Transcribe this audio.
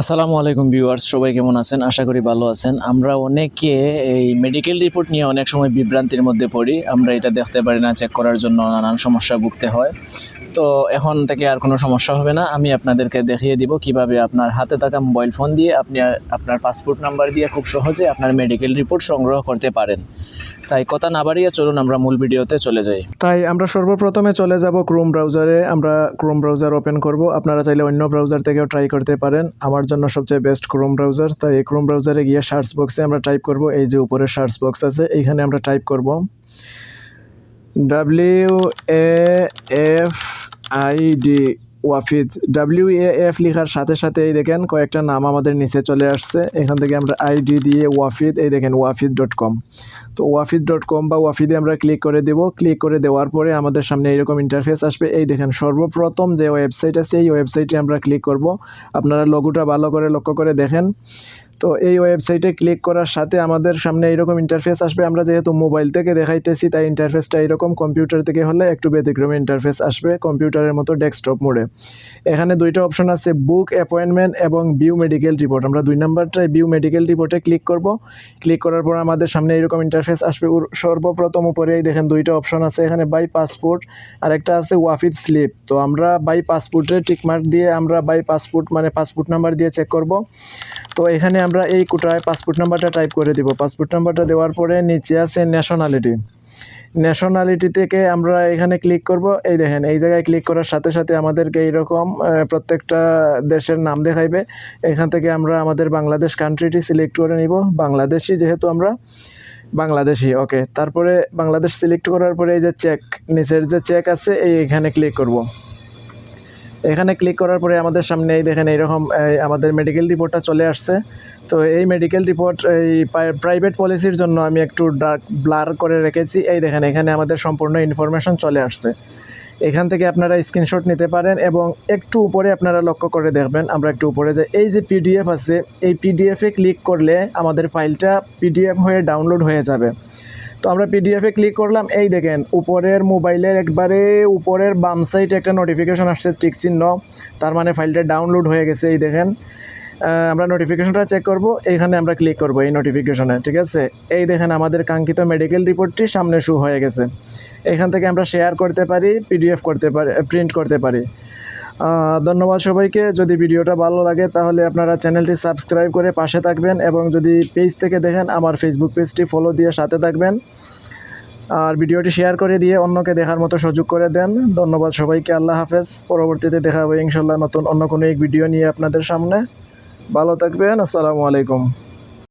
আসসালামু আলাইকুম ভিউয়ার্স, সবাই কেমন আছেন? আশা করি ভালো আছেন। আমরা অনেকে এই মেডিকেল রিপোর্ট নিয়ে অনেক সময় বিভ্রান্তির মধ্যে পড়ি। আমরা এটা দেখতে পারি না চেক করার জন্য নানান সমস্যা ভুগতে হয়। তো এখন থেকে আর কোনো সমস্যা হবে না। আমি আপনাদেরকে দেখিয়ে দিব কীভাবে আপনার হাতে থাকা মোবাইল ফোন দিয়ে আপনি আপনার পাসপোর্ট নাম্বার দিয়ে খুব সহজে আপনার মেডিকেল রিপোর্ট সংগ্রহ করতে পারেন। তাই কথা না বাড়িয়ে চলুন আমরা মূল ভিডিওতে চলে যাই। তাই আমরা সর্বপ্রথমে চলে যাব ক্রোম ব্রাউজারে আমরা ক্রোম ব্রাউজার ওপেন করব। আপনারা চাইলে অন্য ব্রাউজার থেকেও ট্রাই করতে পারেন। আমার জন্য সবচেয়ে বেস্ট ক্রোম ব্রাউজার তাই এই ক্রোম ব্রাউজারে গিয়ে সার্চ বক্সে আমরা টাইপ করব। এই যে উপরে সার্চ বক্স আছে, এইখানে আমরা টাইপ করব। W A F I D Wafid. W F লেখার সাথে সাথে এই দেখেন কয়েকটা নাম আমাদের নিচে চলে আসছে। এখান থেকে আমরা আইডি দিয়ে ওয়াফিদ, এই দেখেন ওয়াফিদ ডট কম। তো ওয়াফিদ ডট কম বা ওয়াফিদে আমরা ক্লিক করে দেব। ক্লিক করে দেওয়ার পরে আমাদের সামনে এইরকম ইন্টারফেস আসবে। এই দেখেন সর্বপ্রথম যে ওয়েবসাইট আছে, এই ওয়েবসাইটে আমরা ক্লিক করব। আপনারা লঘুটা ভালো করে লক্ষ্য করে দেখেন। তো এই ওয়েবসাইটে ক্লিক করার সাথে আমাদের সামনে এইরকম ইন্টারফেস আসবে। আমরা যেহেতু মোবাইল থেকে দেখাইতেছি, তাই ইন্টারফেসটা এরকম কম্পিউটার থেকে হলে একটু ব্যতিক্রমী ইন্টারফেস আসবে কম্পিউটারের মতো ডেস্কটপ মোডে এখানে দুইটা অপশন আছে বুক অ্যাপয়েন্টমেন্ট এবং ভিউ মেডিকেল রিপোর্ট আমরা দুই নাম্বারটায় বিউ মেডিকেল রিপোর্টে ক্লিক করব। ক্লিক করার পর আমাদের সামনে এরকম ইন্টারফেস আসবে। সর্বপ্রথম উপরেই দেখেন দুইটা অপশন আছে, এখানে বাই পাসপোর্ট আর একটা আছে ওয়াফিদ স্লিপ তো আমরা বাই পাসপোর্টের টিকমার্ক দিয়ে আমরা বাই পাসপোর্ট মানে পাসপোর্ট নাম্বার দিয়ে চেক করব। তো এখানে আমরা এই কোটায় পাসপোর্ট নাম্বারটা টাইপ করে দিব। পাসপোর্ট নাম্বারটা দেওয়ার পরে নিচে আছে ন্যাশনালিটি ন্যাশনালিটি থেকে আমরা এখানে ক্লিক করব। এই দেখেন, এই জায়গায় ক্লিক করার সাথে সাথে আমাদেরকে এইরকম প্রত্যেকটা দেশের নাম দেখাইবে। এখান থেকে আমরা আমাদের বাংলাদেশ কান্ট্রিটি সিলেক্ট করে নিব। বাংলাদেশি যেহেতু আমরা, বাংলাদেশি ওকে তারপরে বাংলাদেশ সিলেক্ট করার পরে এই যে চেক নিচের যে চেক আছে, এই এখানে ক্লিক করব। এখানে ক্লিক করার পরে আমাদের সামনে এই দেখেন এইরকম, এই আমাদের মেডিকেল রিপোর্টটা চলে আসছে। তো এই মেডিকেল রিপোর্ট এই প্রাইভেট পলিসির জন্য আমি একটু ডার্ক ব্লার করে রেখেছি। এই দেখেন, এখানে আমাদের সম্পূর্ণ ইনফরমেশন চলে আসছে। এখান থেকে আপনারা স্ক্রিনশট নিতে পারেন এবং একটু উপরে আপনারা লক্ষ্য করে দেখবেন, আমরা একটু উপরে যে এই যে পিডিএফ আছে, এই পিডিএফে ক্লিক করলে আমাদের ফাইলটা পিডিএফ হয়ে ডাউনলোড হয়ে যাবে। তো আমরা পিডিএফে ক্লিক করলাম, এই দেখেন, উপরের মোবাইলের একবারে উপরের বাম সাইডে একটা নোটিফিকেশন আসছে টিক চিহ্ন। তার মানে ফাইলটা ডাউনলোড হয়ে গেছে, এই দেখেন। আমরা নোটিফিকেশনটা চেক করব এইখানে আমরা ক্লিক করব এই নোটিফিকেশনে ঠিক আছে? এই দেখেন, আমাদের কাঙ্ক্ষিত মেডিকেল রিপোর্টটি সামনে শু হয়ে গেছে। এখান থেকে আমরা শেয়ার করতে পারি পিডিএফ করতে পারি প্রিন্ট করতে পারি। ধন্যবাদ সবাইকে। যদি ভিডিওটা ভালো লাগে, তাহলে আপনারা চ্যানেলটি সাবস্ক্রাইব করে পাশে থাকবেন এবং যদি পেজ থেকে দেখেন, আমার ফেসবুক পেজটি ফলো দিয়ে সাথে থাকবেন। আর ভিডিওটি শেয়ার করে দিয়ে অন্যকে দেখার মতো সুযোগ করে দেন। ধন্যবাদ সবাইকে, আল্লাহ হাফেজ। পরবর্তীতে দেখা হবে ইনশাল্লাহ নতুন অন্য কোনো এক ভিডিও নিয়ে আপনাদের সামনে। ভালো থাকবেন, আসসালামু আলাইকুম।